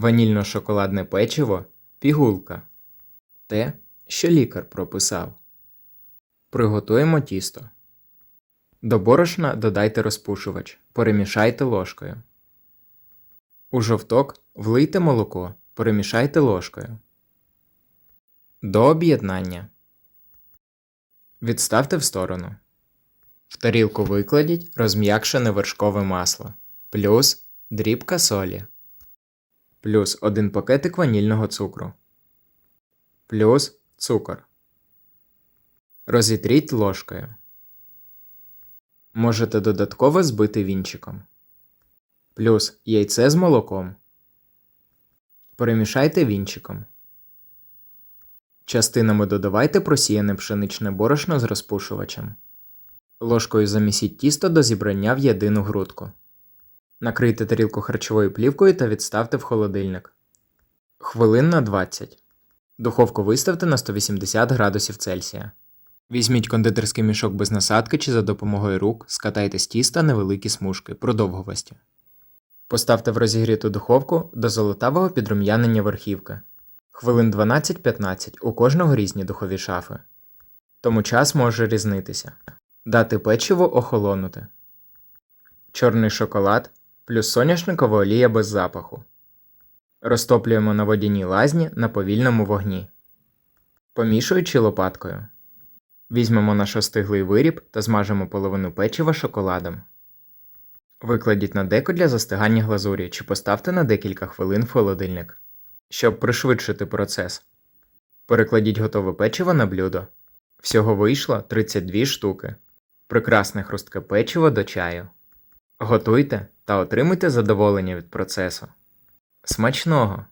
Ванільно-шоколадне печиво пігулка. Те, що лікар прописав. Приготуємо тісто. До борошна додайте розпушувач, перемішайте ложкою. У жовток влийте молоко, перемішайте ложкою. До об'єднання. Відставте в сторону. В тарілку викладіть розм'якшене вершкове масло, плюс дрібка солі, плюс один пакетик ванільного цукру, плюс цукор. Розітріть ложкою. Можете додатково збити вінчиком. Плюс яйце з молоком. Перемішайте вінчиком. Частинами додавайте просіяне пшеничне борошно з розпушувачем. Ложкою замісіть тісто до зібрання в єдину грудку. Накрийте тарілку харчовою плівкою та відставте в холодильник. Хвилин на 20. Духовку виставте на 180 градусів Цельсія. Візьміть кондитерський мішок без насадки чи за допомогою рук скатайте з тіста невеликі смужки продовгувасті. Поставте в розігріту духовку до золотавого підрум'янення верхівки. Хвилин 12-15 у кожного різні духові шафи. Тому час може різнитися. Дати печиво охолонути. Чорний шоколад плюс соняшникова олія без запаху. Розтоплюємо на водяній лазні на повільному вогні. Помішуючи лопаткою. Візьмемо наш остиглий виріб та змажемо половину печива шоколадом. Викладіть на деко для застигання глазурі чи поставте на декілька хвилин в холодильник. Щоб пришвидшити процес. Перекладіть готове печиво на блюдо. Всього вийшло 32 штуки. Прекрасне хрустке печиво до чаю. Готуйте та отримуйте задоволення від процесу. Смачного!